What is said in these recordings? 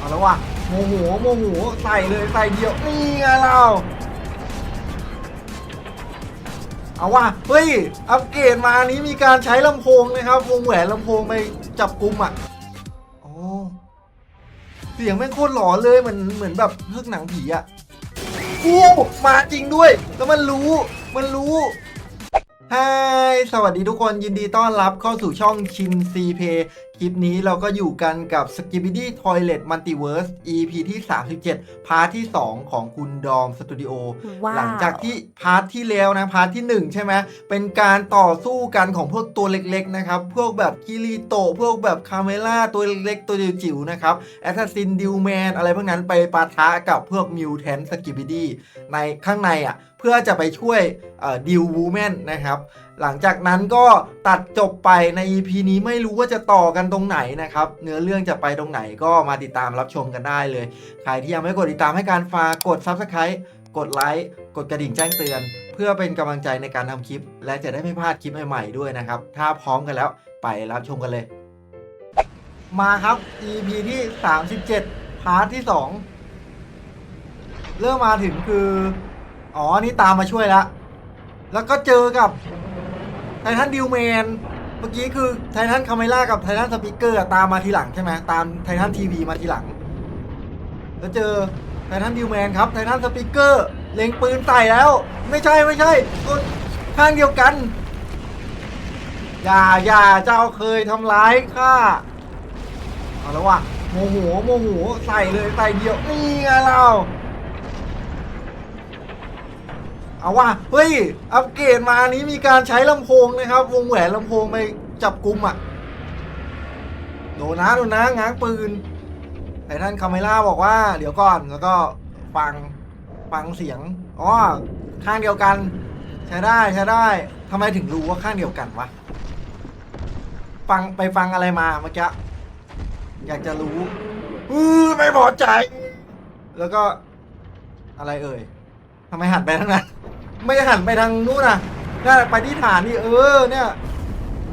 เอาแล้วว่ะโมโหโมโหใส่เลยใส่เดียวนี่ไงเรา เอาว่ะเฮ้ยอัปเกรดมาอันนี้มีการใช้ลำโพงนะครับวงแหวนลำโพงไปจับกลุ่มอะโอ้เสียงแม่งโคตรหลอนเลยเหมือนเหมือนแบบเฮือกหนังผีอะกูมาจริงด้วยแล้วมันรู้มันรู้ฮายสวัสดีทุกคนยินดีต้อนรับเข้าสู่ช่องชินซีเพ คลิปนี้เราก็อยู่กันกับ s k i b i d y Toilet Multiverse EP ที่ 37 พาร์ทที่ 2 ของคุณดอมสตูดิโอว้าวหลังจากที่พาร์ทที่แล้วนะ พาร์ทที่ 1 ใช่ไหม เป็นการต่อสู้กันของพวกตัวเล็กๆนะครับ พวกแบบกิริโตะพวกแบบคาเมล่าตัวเล็กๆ ตัวจิ๋วๆนะครับแอสซัสซินดิวแมนอะไรพวกนั้นไปปะทะกับพวกมิวแทนสกิบิดี้ในข้างในอะ เพื่อจะไปช่วยดิววูแมนนะครับหลังจากนั้นก็ตัดจบไปใน EP นี้ไม่รู้ว่าจะต่อกันตรงไหนนะครับ เนื้อเรื่องจะไปตรงไหนก็มาติดตามรับชมกันได้เลย ใครที่ยังไม่กดติดตามให้การฝากกด Subscribe กดไลค์กดกระดิ่งแจ้งเตือน เพื่อเป็นกำลังใจในการทำคลิป และจะได้ไม่พลาดคลิปใหม่ๆด้วยนะครับ ถ้าพร้อมกันแล้วไปรับชมกันเลย มาครับ EP ที่ 37 พาร์ทที่ 2 เริ่มมาถึงคือ อ๋อนี่ตามมาช่วยแล้วแล้วก็เจอกับ ไททันดิวแมนเมื่อกี้คือไททันคาเมล่ากับไททันสปีกเกอร์ตามมาทีหลังใช่ไหมตามไททันทีวีมาทีหลัง แล้วเจอไททันดิวแมนครับไททันสปีกเกอร์เล็งปืนใส่แล้ว ไม่ใช่ไม่ใช่คนข้างเดียวกัน อย่าอย่าเจ้าเคยทำร้ายข้าเอาแล้วว่ะโมโหโมโหใส่เลยใส่เดียวนี่ไงเรา เอาว่ะเฮ้ย อัปเกรดมาอันนี้มีการใช้ลำโพงนะครับ วงแหวนลำโพงไปจับกลุ่มอะ โดนนะโดนนะง้างปืนไททันคาเมล่าบอกว่า เดี๋ยวก่อนแล้วก็ฟังฟังเสียงอ๋อข้างเดียวกัน ใช้ได้ใช้ได้ทำไมถึงรู้ว่าข้างเดียวกันวะฟังไปฟังอะไรมาเมื่อกี้อยากจะรู้อือไม่พอใจ แล้วก็อะไรเอ่ยทำไมหันไปทางนั้น ไม่หันไปทางนู้นนะน่าไปที่ฐานนี่เออเนี่ย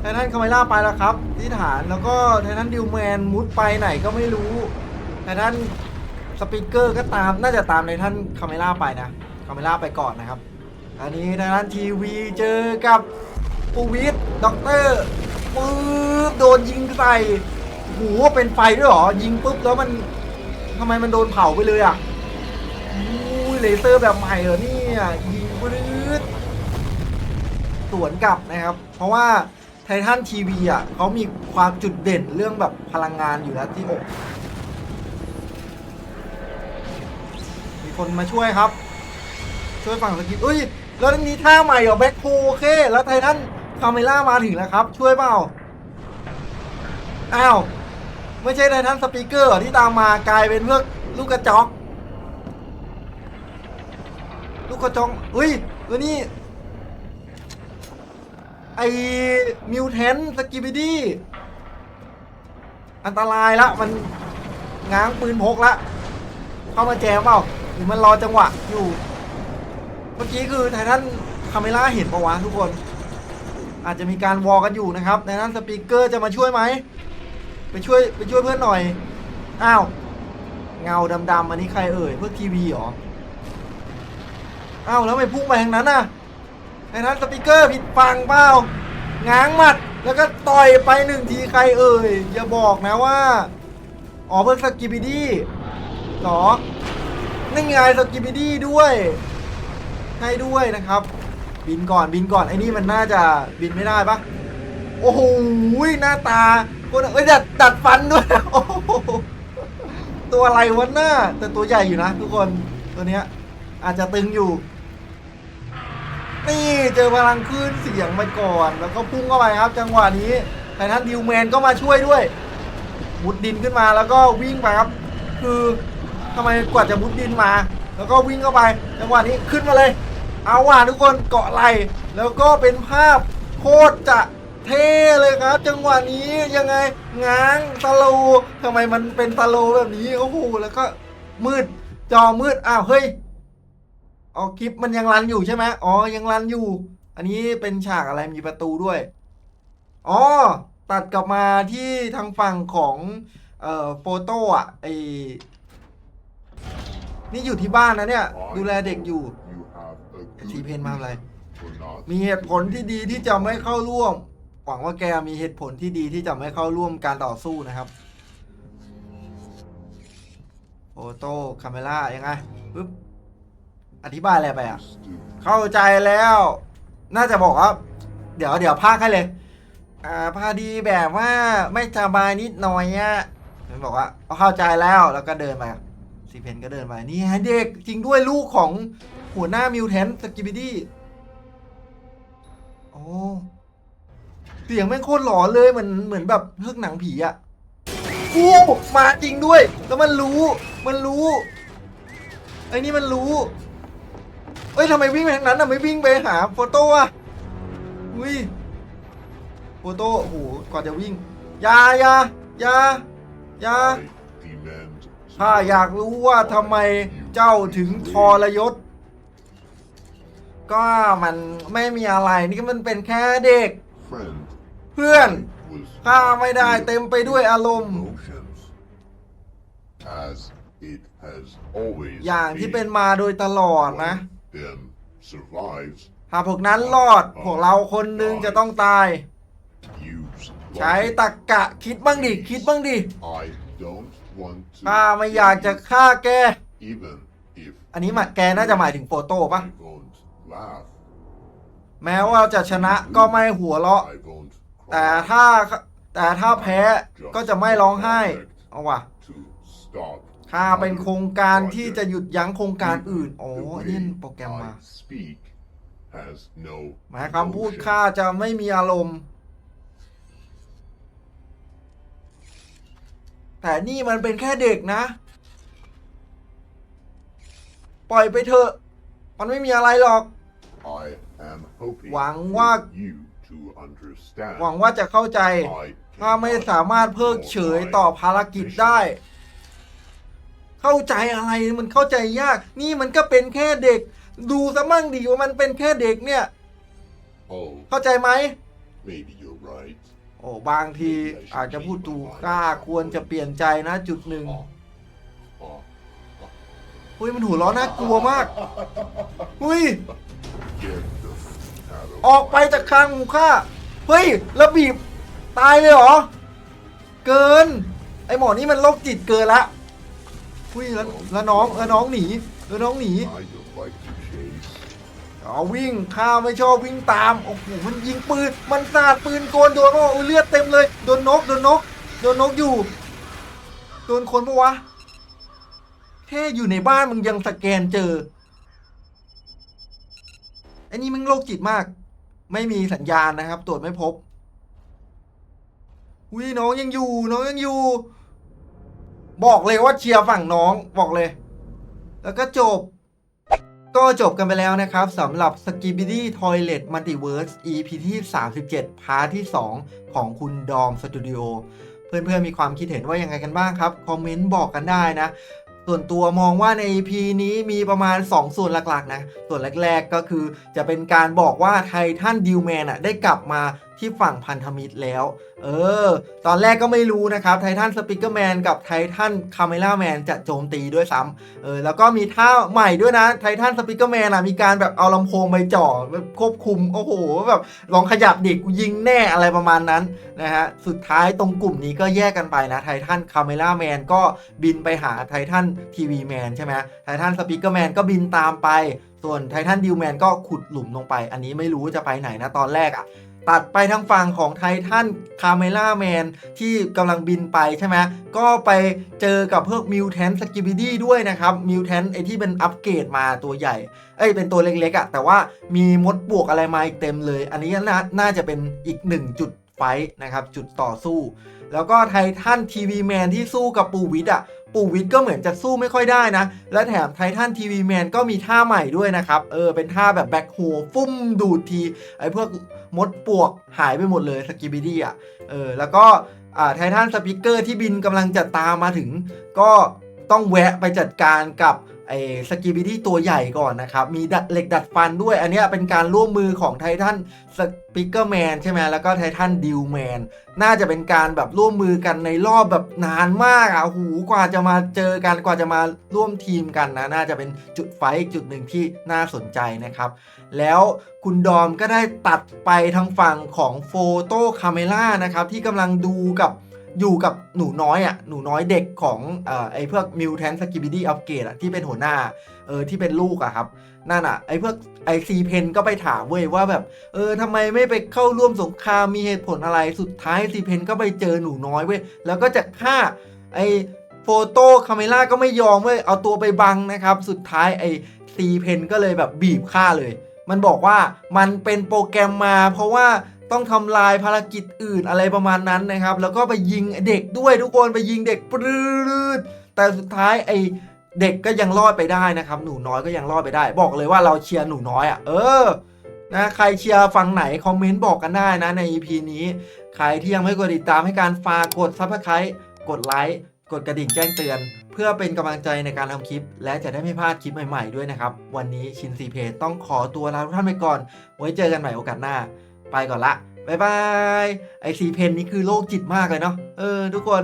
ไททันคาเมล่าไปแล้วครับ ที่ฐานแล้วก็ไททันดิวแมนมุดไปไหนก็ไม่รู้ไททันสปีกเกอร์ก็ตามน่าจะตามไททันคาเมล่าไปนะคาเมล่าไปก่อนนะครับ อันนี้ไททันทีวีเจอกับปูวิทด็อกเตอร์ปึ๊บโดนยิงใส่โหเป็นไฟด้วยหรอ ยิงปุ๊บแล้วมันทำไมมันโดนเผาไปเลยอะอุ้ยเลเซอร์แบบใหม่เหรอเนี่ยยิง ปืดสวนกลับนะครับ เพราะว่าไททันทีวีอะเขามีความจุดเด่นเรื่องแบบพลังงานอยู่แล้วที่อก มีคนมาช่วยครับ ช่วยฝั่งสกิปเอ้ย แล้วมีท่าใหม่เหรอแบ็คโฮโอเค แล้วไททันคาเมล่ามาถึงแล้วครับ ช่วยเปล่า อ้าว ไม่ใช่ไททันสปีกเกอร์ที่ตามมากลายเป็นเพื่อลูกกระจอก ลูกกระจองเฮ้ยตัวนี้ ไอมิวแทนสกิบิดี้อันตรายละมันง้างปืนพกละ เข้ามาแจมเปล่าหรือมันรอจังหวะอยู่ เมื่อกี้คือไททันคาเมล่าเห็นปะวะทุกคน อาจจะมีการวอลกันอยู่นะครับไททันสปีกเกอร์จะมาช่วยไหมไปช่วยไปช่วยเพื่อนหน่อย อ้าว เงาดำๆอันนี้ใครเอ่ยเพื่อทีวีหรอ อ้าวแล้วไม่พุ่งไปทางนั้นน่ะไอ้นั้นสปีกเกอร์ผิดฟังเปล่าง้างหมัดแล้วก็ต่อยไปหนึ่งทีใครเอ่ยอย่าบอกนะว่าอ๋อเพิ่งสกิบิดี้หรอนั่ไงสกิบิดี้ด้วยให้ด้วยนะครับ บินก่อนบินก่อนไอ้นี่มันน่าจะบินไม่ได้ปะโอ้โหหน้าตาคนเอ้ยดัดดัดฟันด้วยโอ้โหตัวอะไรวะหน้าแต่ตัวใหญ่อยู่นะทุกคนตัวเนี้ยอาจจะตึงอยู่ นี่เจอพลังคลื่นเสียงไปก่อน แล้วก็พุ่งเข้าไปครับ จังหวะนี้ไททันดิวแมนก็มาช่วยด้วยมุดดินขึ้นมาแล้วก็วิ่งไปครับ คือทำไมกว่าจะมุดดินมา แล้วก็วิ่งเข้าไป จังหวะนี้ขึ้นมาเลย เอาว่ะทุกคนเกาะไหลแล้วก็เป็นภาพโคตรจะเท่เลยครับ จังหวะนี้ยังไงง้างสโลว์ทำไมมันเป็นสโลแบบนี้โอ้โหแล้วก็มืดจอมืดอ้าวเฮ้ย อ๋อคลิปมันยังรันอยู่ใช่ไหมอ๋อยังรันอยู่ อันนี้เป็นฉากอะไรมีประตูด้วยอ๋อตัดกลับมาที่ทางฝั่งของเอ่อโฟโต้อะไอนี่อยู่ที่บ้านนะเนี่ย ดูแลเด็กอยู่ You have a ทีเพนมาอะไร มีเหตุผลที่ดีที่จะไม่เข้าร่วม หวังว่าแกมีเหตุผลที่ดีที่จะไม่เข้าร่วมการต่อสู้นะครับโฟโต้คาเมล่ายังไงปึ๊บ อธิบายอะไรไปอะ เข้าใจแล้ว น่าจะบอกว่า เดี๋ยวเดี๋ยวพากให้เลย อ่าพอดีแบบว่าไม่สบายนิดหน่อยอะมันบอกว่าเอาเข้าใจแล้วแล้วก็เดินไปซีเพนก็เดินไปนี่ฮะเด็กจริงด้วยลูกของหัวหน้ามิวแทนสกิบิดี้โอ้เสียงแม่งโคตรหลอนเลยเหมือนเหมือนแบบเรื่องหนังผีอะกูมาจริงด้วย แล้วมันรู้ มันรู้ไอ้นี่มันรู้ เอ้ยทำไมวิ่งไปทางนั้นอะไม่วิ่งไปหาโฟโต้อะอุ้ยโฟโต้โอ้โหก่อนจะวิ่งยายายายา I demand ถ้าอยากรู้ว่าทำไมเจ้าถึงทรยศ ก็มันไม่มีอะไรนี่ก็มันเป็นแค่เด็ก เพื่อนข้าไม่ได้เต็มไปด้วยอารมณ์อย่างที่เป็นมาโดยตลอดนะ them survives ถ้าพวกนั้นรอด พวกเราคนหนึงจะต้องตาย use ใช้ logic. ตะกะคิดบ้างดิ คิดบ้างดิ I don't want to ข้าไม่อยากจะฆ่าแก even if อันนี้มาแกน่าจะหมายถึงโฟโต้ปะ I won't laugh แม้ว่าจะชนะก็ไม่หัวเราะ I won't แต่ cry ถ้าแต่ถ้าแพ้ก็จะไม่ร้องไห้ เอาว่ะ to stop ข้าเป็นโครงการที่จะหยุดยั้งโครงการอื่นโอ้ The อัน way นี่โปรแกรมมา I speak has no หมายคำพูด emotion. ข้าจะไม่มีอารมณ์ แต่นี่มันเป็นแค่เด็กนะ ปล่อยไปเถอะ มันไม่มีอะไรหรอก I am hoping หวังว่า for you to understand หวังว่าจะเข้าใจ I ถ้าไม่สามารถเพิกเฉยต่อภารกิจได้ เข้าใจอะไรมันเข้าใจยาก นี่มันก็เป็นแค่เด็ก ดูซะมั่งดีว่ามันเป็นแค่เด็กเนี่ย Oh เข้าใจไหม maybe you're right โอ้บางทีอาจจะพูดถูกกล้าควรจะเปลี่ยนใจนะจุดหนึ่ง oh oh เฮ้ยมันหัวเร้อนน่ากลัวมากเฮ้ย get the f- out of ออกไปจากคางหมูข้า เฮ้ยแล้วบีบตายเลยเหรอ เกิน ไอหมอนี่มันโรคจิตเกินละ เฮ้ยแล้วแล้วน้องแล้วน้องหนีแล้วน้องหนีเอาวิ่งข้าไม่ชอบวิ่งตามโอ้โหมันยิงปืนมันสาดปืนโกนโดนโอ้เลือดเต็มเลยโดนนกโดนนกโดนนกอยู่โดนคนปะวะแค่อยู่ในบ้านมึงยังสแกนเจอไอ้นี่มึงโรคจิตมาก ไม่มีสัญญาณนะครับ ตรวจไม่พบอุ้ยน้องยังอยู่ น้องยังอยู่ บอกเลยว่าเชียร์ฝั่งน้องบอกเลย แล้วก็จบ ก็จบกันไปแล้วนะครับสำหรับ s k i b i d y Toilet Multiverse EP ที่ 37 พาร์ทที่ 2 ของคุณดอมสตูดิโอเพื่อนๆมีความคิดเห็นว่ายังไงกันบ้างครับ คอมเมนต์บอกกันได้นะส่วนตัวมองว่าใน EP นี้มีประมาณ 2 ส่วนหลักๆ นะ ส่วนแรก ๆ ก็คือจะเป็นการบอกว่าไททันดิวแมนอะได้กลับมา ที่ฝั่งพันธมิตรแล้ว เออ ตอนแรกก็ไม่รู้นะครับไททันสปิเกอร์แมนกับไททันคาเมล่าแมนจะโจมตีด้วยซ้ำเออ แล้วก็มีท่าใหม่ด้วยนะไททันสปิเกอร์แมนอะ มีการแบบเอาลำโพงไปจ่อแบบควบคุม โอ้โห แบบลองขยับเด็กกูยิงแน่อะไรประมาณนั้นนะฮะ สุดท้ายตรงกลุ่มนี้ก็แยกกันไปนะไททันคาเมล่าแมนก็บินไปหาไททันทีวีแมนใช่ไหมไททันสปิเกอร์แมนก็บินตามไป ส่วนไททันดิวแมนก็ขุดหลุมลงไป อันนี้ไม่รู้จะไปไหนนะตอนแรกอะ ตัดไปทางฝั่งของไททันคาเมล่าแมนที่กำลังบินไปใช่ไหมก็ไปเจอกับพวกมิวแทนสกิบิดี้ด้วยนะครับมิวแทนไอที่เป็นอัปเกรดมาตัวใหญ่ เอ้ยเป็นตัวเล็กๆอะ่ะแต่ว่ามีมดปวกอะไรมาอีกเต็มเลย อันนี้นาน่าจะเป็นอีกหนึ่งจุดไฟนะครับจุดต่อสู้ แล้วก็ไททันทีวีแมนที่สู้กับปูวิทอะปูวิทก็เหมือนจะสู้ไม่ค่อยได้นะ และแถมไททันทีวีแมนก็มีท่าใหม่ด้วยนะครับ เออ เป็นท่าแบบแบ็คโฮฟุ่มดูดที ไอ้พวก มดปลวกหายไปหมดเลยสกิบิดี้อะเออแล้วก็อ่าไททันสปิเกอร์ที่บินกำลังจะตามมาถึง ก็ต้องแวะไปจัดการกับ ไอ้สกีบิดี้ตัวใหญ่ก่อนนะครับ มีดัดเหล็กดัดฟันด้วย อันนี้เป็นการร่วมมือของไททันสปิเกอร์แมนใช่ไหมแล้วก็ไททันดิวแมนน่าจะเป็นการแบบร่วมมือกันในรอบแบบนานมากอะหูกว่าจะมาเจอกันกว่าจะมาร่วมทีมกันนะ น่าจะเป็นจุดไฟอีกจุดหนึ่งที่น่าสนใจนะครับ แล้วคุณดอมก็ได้ตัดไปทางฝั่งของโฟโต้คาเมล่านะครับที่กำลังดูกับ อยู่กับหนูน้อยอะหนูน้อยเด็กของเอ่อไอ้พวกมิวแทนสกิบิดี้อัปเกรดอะที่เป็นหัวหน้าเออที่เป็นลูกอะครับนั่นอะไอ้พวกไอซีเพนก็ไปถามเว้ยว่าแบบเออทำไมไม่ไปเข้าร่วมสงครามมีเหตุผลอะไรสุดท้ายซีเพนก็ไปเจอหนูน้อยเว้ยแล้วก็จะฆ่าไอโฟโต้คาเมล่าก็ไม่ยอมเว้ยเอาตัวไปบังนะครับ สุดท้ายไอซีเพนก็เลยแบบบีบฆ่าเลย มันบอกว่ามันเป็นโปรแกรมมาเพราะว่า ต้องทำลายภารกิจอื่นอะไรประมาณนั้นนะครับ แล้วก็ไปยิงเด็กด้วยทุกคนไปยิงเด็กปรืดแต่สุดท้ายไอเด็กก็ยังรอดไปได้นะครับ หนูน้อยก็ยังรอดไปได้ บอกเลยว่าเราเชียร์หนูน้อยอะ เออนะใครเชียร์ฝั่งไหน คอมเมนต์บอกกันได้นะใน EP นี้ ใครที่ยังไม่กดติดตามให้การฝากกด Subscribe กดไลค์กดกระดิ่งแจ้งเตือน เพื่อเป็นกำลังใจในการทำคลิป และจะได้ไม่พลาดคลิปใหม่ๆด้วยนะครับ วันนี้ชินซีเพต้องขอตัวลาทุกท่านไปก่อน ไว้เจอกันใหม่โอกาสหน้า ไปก่อนละบายบายไอซีเพนนี่คือโรคจิตมากเลยเนาะเออ ทุกคน